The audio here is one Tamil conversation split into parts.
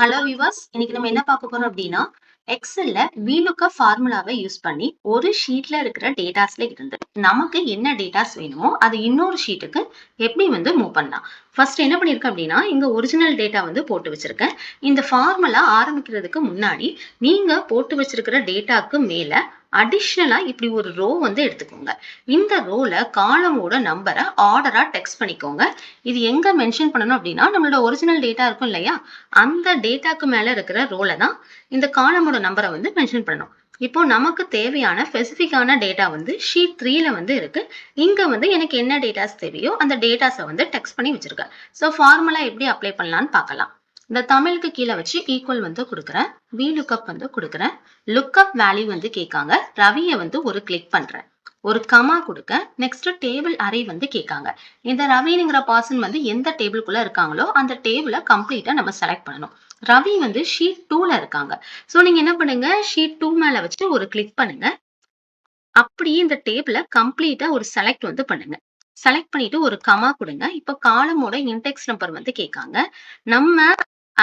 ஹலோ விவாஸ் இன்னைக்கு நம்ம என்ன பார்க்க போறோம் அப்படின்னா எக்ஸல்ல வீலுக்க ஃபார்முலாவை யூஸ் பண்ணி ஒரு ஷீட்ல இருக்கிற டேட்டாஸ்ல இருந்து நமக்கு என்ன டேட்டாஸ் வேணுமோ அது இன்னொரு ஷீட்டுக்கு எப்படி வந்து மூவ் பண்ணலாம்? ஃபர்ஸ்ட் என்ன பண்ணிருக்கேன் அப்படின்னா இங்க ஒரிஜினல் டேட்டா வந்து போட்டு வச்சிருக்கேன். இந்த ஃபார்முலா ஆரம்பிக்கிறதுக்கு முன்னாடி நீங்க போட்டு வச்சிருக்கிற டேட்டாக்கு மேல அடிஷ்னலா இப்படி ஒரு ரோ வந்து எடுத்துக்கோங்க. இந்த ரோல காலமோட நம்பரை ஆர்டரா டெக்ஸ்ட் பண்ணிக்கோங்க. இது எங்க மென்ஷன் பண்ணணும் அப்படின்னா நம்மளோட ஒரிஜினல் டேட்டா இருக்கும் இல்லையா? அந்த டேட்டாக்கு மேல இருக்கிற ரோல தான் இந்த காலமோட நம்பரை வந்து மென்ஷன் பண்ணணும். இப்போ நமக்கு தேவையான ஸ்பெசிஃபிக்கான டேட்டா வந்து ஷீட் த்ரீல வந்து இருக்கு. இங்க வந்து எனக்கு என்ன டேட்டாஸ் தேவையோ அந்த டேட்டாஸை வந்து டெக்ஸ்ட் பண்ணி வச்சிருக்கேன் ஸோ ஃபார்முலா எப்படி அப்ளை பண்ணலாம்னு பார்க்கலாம். இந்த தமிழுக்கு கீழே வச்சு ஈக்குவல் வந்து கொடுக்குறேன். வி லுக்கப் வந்து கொடுக்குறேன். லுக்கப் வேல்யூ வந்து கேட்காங்க. ரவியை வந்து ஒரு கிளிக் பண்றேன். ஒரு கமா கொடுக்க நெக்ஸ்ட் டேபிள் அறை வந்து கேட்காங்க. இந்த ரவிங்கிற பர்சன் வந்து எந்த டேபிள்குள்ள இருக்காங்களோ அந்த டேபிளை கம்ப்ளீட்டா நம்ம செலக்ட் பண்ணணும். ரவி வந்து ஷீட் டூல இருக்காங்க. ஸோ நீங்க என்ன பண்ணுங்க? ஷீட் டூ மேல வச்சு ஒரு கிளிக் பண்ணுங்க. அப்படியே இந்த டேபிளை கம்ப்ளீட்டா ஒரு செலக்ட் வந்து பண்ணுங்க. செலக்ட் பண்ணிட்டு ஒரு கமா கொடுங்க. இப்போ காலமோட இன்டெக்ஸ் நம்பர் வந்து கேட்காங்க. நம்ம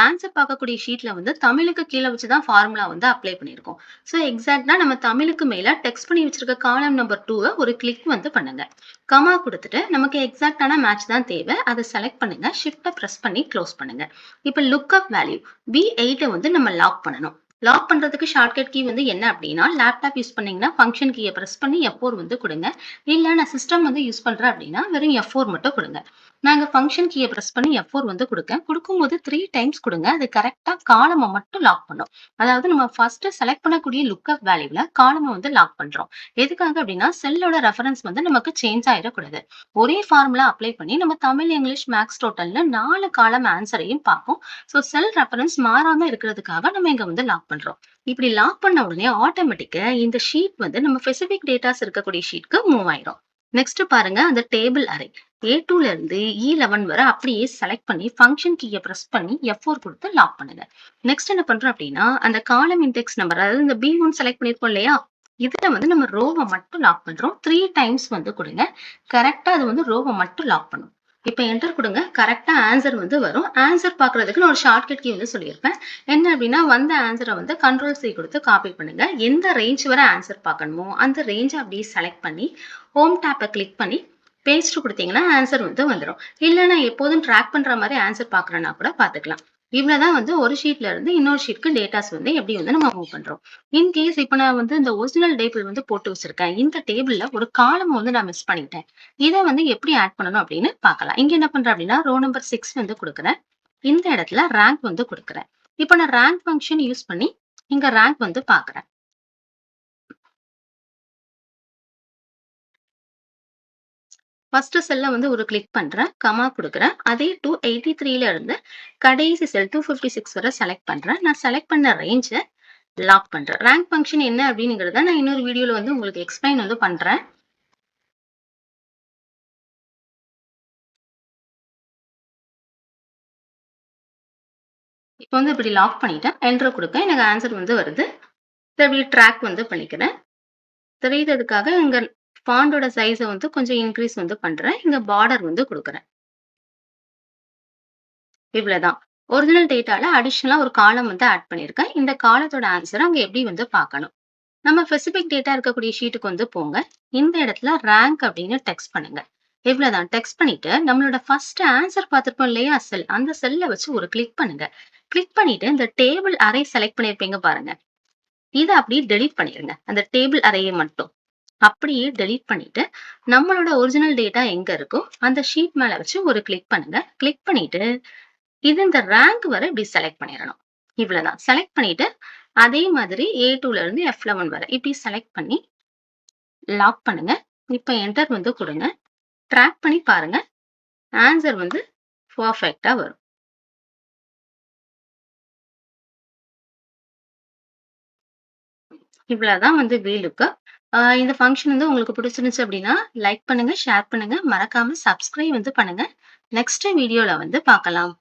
ஆன்சர் பார்க்கக்கூடிய ஷீட்ல வந்து தமிழுக்கு கீழே வச்சு தான் ஃபார்முலா வந்து அப்ளை பண்ணியிருக்கோம். ஸோ எக்ஸாக்டா நம்ம தமிழுக்கு மேல டெக்ஸ்ட் பண்ணி வச்சிருக்க காலம் நம்பர் டூவை ஒரு கிளிக் வந்து பண்ணுங்க. கமா கொடுத்துட்டு நமக்கு எக்ஸாக்டான மேட்ச் தான் தேவை. அதை செலக்ட் பண்ணுங்க. ஷிஃப்டை ப்ரெஸ் பண்ணி க்ளோஸ் பண்ணுங்க. இப்போ லுக் அப் வேல்யூ பி எயிட்டை வந்து நம்ம லாக் பண்ணணும். லாக் பண்றதுக்கு ஷார்ட்கட் கீ வந்து என்ன அப்படின்னா லேப்டாப் யூஸ் பண்ணீங்கன்னா ஃபங்க்ஷன் கீயை ப்ரெஸ் பண்ணி எஃப் வந்து கொடுங்க. இல்ல நான் சிஸ்டம் வந்து யூஸ் பண்றேன் அப்படின்னா வெறும் எஃப் மட்டும் கொடுங்க. நாங்க ஃபங்க்ஷன் கீயை ப்ரெஸ் பண்ணி எஃப் வந்து கொடுக்க கொடுக்கும்போது த்ரீ டைம்ஸ் கொடுங்க. அது கரெக்டா காலமை மட்டும் லாக் பண்ணும். அதாவது நம்ம ஃபர்ஸ்ட் செலக்ட் பண்ணக்கூடிய லுக் அப் வேல்யூல காலமை வந்து லாக் பண்றோம். எதுக்காக அப்படின்னா செல்லோட ரெஃபரன்ஸ் வந்து நமக்கு சேஞ்ச் ஆயிடக்கூடாது. ஒரே ஃபார்முலா அப்ளை பண்ணி நம்ம தமிழ் இங்கிலீஷ் மேக்ஸ் டோட்டல்னு நாலு காலம் ஆன்சரையும் பார்ப்போம். ஸோ செல் ரெஃபரன்ஸ் மாறாம இருக்கிறதுக்காக நம்ம இங்கே வந்து லாக் பண்றோம். இப்படி லாக் பண்ண உடனே ஆட்டோமேட்டிக்கா இந்த ஷீட் வந்து நம்ம ஸ்பெசிபிக் டேட்டாஸ் இருக்கக்கூடிய ஷீட்க்கு மூவ் ஆயிரும். நெக்ஸ்ட் பாருங்க அந்த டேபிள் அரே ஏ டூல இருந்து e இ லெவன் வரை அப்படியே செலக்ட் பண்ணி ஃபங்க்ஷன் கீயை ப்ரெஸ் பண்ணி எஃப் ஃபோர் கொடுத்து லாக் பண்ணுங்க. நெக்ஸ்ட் என்ன பண்றோம் அப்படின்னா அந்த காலம் இன்டெக்ஸ் நம்பர் அதாவது இந்த பி ஒன் செலக்ட் பண்ணிருக்கோம் இல்லையா? இதுல வந்து நம்ம ரோவை மட்டும் லாக் பண்றோம். த்ரீ டைம்ஸ் வந்து கொடுங்க. கரெக்டா அது வந்து ரோவை மட்டும் லாக் பண்ணும். இப்போ என்டர் கொடுங்க. கரெக்டாக ஆன்சர் வந்து வரும். ஆன்சர் பார்க்குறதுக்கு நான் ஒரு ஷார்ட்கட் கீ வந்து சொல்லியிருப்பேன். என்ன அப்படின்னா வந்த ஆன்சரை வந்து கண்ட்ரோல் சி கொடுத்து காப்பி பண்ணுங்கள் எந்த ரேஞ்ச் வரை ஆன்சர் பார்க்கணுமோ அந்த ரேஞ்சை அப்படியே செலக்ட் பண்ணி ஹோம் டேப்பை கிளிக் பண்ணி பேஸ்ட் கொடுத்தீங்கன்னா ஆன்சர் வந்து வந்துடும் இல்லை நான் எப்போதும் ட்ராக் பண்ணுற மாதிரி ஆன்சர் பார்க்குறேன்னா கூட பார்த்துக்கலாம். இவ்வளவுதான் வந்து ஒரு ஷீட்ல இருந்து இன்னொரு ஷீட்க்கு டேட்டாஸ் வந்து எப்படி வந்து நம்ம மூவ் பண்றோம். இன்கேஸ் இப்ப நான் வந்து இந்த ஒரிஜினல் டேபிள் வந்து போட்டு வச்சிருக்கேன். இந்த டேபிள்ல ஒரு காலம் வந்து நான் மிஸ் பண்ணிட்டேன். இதை வந்து எப்படி ஆட் பண்ணணும் அப்படின்னு பார்க்கலாம். இங்க என்ன பண்றேன் அப்படின்னா ரோ நம்பர் சிக்ஸ் வந்து கொடுக்குறேன். இந்த இடத்துல ரேங்க் வந்து கொடுக்குறேன். இப்போ நான் ரேங்க் ஃபங்க்ஷன் யூஸ் பண்ணி இங்க ரேங்க் வந்து பாக்குறேன் ஃபர்ஸ்ட் செல்ல வந்து ஒரு கிளிக் பண்றேன் கமா கொடுக்குறேன். அதே டூ எயிட்டி த்ரீல இருந்து கடைசி செல் டூ ஃபிஃப்டி சிக்ஸ் வரை செலக்ட் பண்றேன். நான் செலக்ட் பண்ண ரேஞ்சை லாக் பண்றேன். ரேங்க் ஃபங்க்ஷன் என்ன அப்படிங்கிறத நான் இன்னொரு வீடியோல வந்து உங்களுக்கு எக்ஸ்பிளைன் வந்து பண்றேன். இப்போ வந்து இப்படி லாக் பண்ணிட்டேன். என்ட்ரு கொடுக்க எனக்கு ஆன்சர் வந்து வருது. இப்படி ட்ராக் வந்து பண்ணிக்கிறேன். தெரியுறதுக்காக இங்கே ஃபாண்டோட சைஸை வந்து கொஞ்சம் இன்க்ரீஸ் வந்து பண்றேன். இங்கே பார்டர் வந்து கொடுக்குறேன். இவ்வளோதான் ஒரிஜினல் டேட்டால அடிஷ்னலாக ஒரு காலம் வந்து ஆட் பண்ணியிருக்கேன். இந்த காலத்தோட ஆன்சர் அங்கே எப்படி வந்து பார்க்கணும்? நம்ம ஸ்பெசிபிக் டேட்டா இருக்கக்கூடிய ஷீட்டுக்கு வந்து போங்க. இந்த இடத்துல ரேங்க் அப்படின்னு டெக்ஸ்ட் பண்ணுங்க. இவ்வளோதான் டெக்ஸ்ட் பண்ணிட்டு நம்மளோட ஃபர்ஸ்ட் ஆன்சர் பார்த்துருப்போம் இல்லையா? செல் அந்த செல்லை வச்சு ஒரு கிளிக் பண்ணுங்க. கிளிக் பண்ணிட்டு இந்த டேபிள் அறை செலக்ட் பண்ணியிருப்பீங்க பாருங்க. இதை அப்படியே டெலீட் பண்ணிடுங்க அந்த டேபிள் அறையை மட்டும். அப்படியே டெலீட் பண்ணிட்டு நம்மளோட ஒரிஜினல் டேட்டா எங்க இருக்கோ அந்த ஷீட் மேல வச்சு ஒரு கிளிக் பண்ணுங்க. கிளிக் பண்ணிட்டு இது இந்த ரேங்க் வரை இப்படி செலக்ட் பண்ணிடணும். இவ்வளவுதான். செலக்ட் பண்ணிட்டு அதே மாதிரி ஏ டூல இருந்து எஃப் லெவன் வரை இப்படி செலக்ட் பண்ணி லாக் பண்ணுங்க. இப்ப என்டர் வந்து கொடுங்க. ட்ராக் பண்ணி பாருங்க. ஆன்சர் வந்து பர்ஃபெக்டா வரும். இவ்வளவுதான் வந்து வீலுக்கு இந்த ஃபங்க்ஷன் வந்து உங்களுக்கு பிடிச்சிருந்துச்சு அப்படின்னா லைக் பண்ணுங்க ஷேர் பண்ணுங்க. மறக்காம சப்ஸ்கிரைப் வந்து பண்ணுங்க. நெக்ஸ்ட் வீடியோல வந்து பார்க்கலாம்.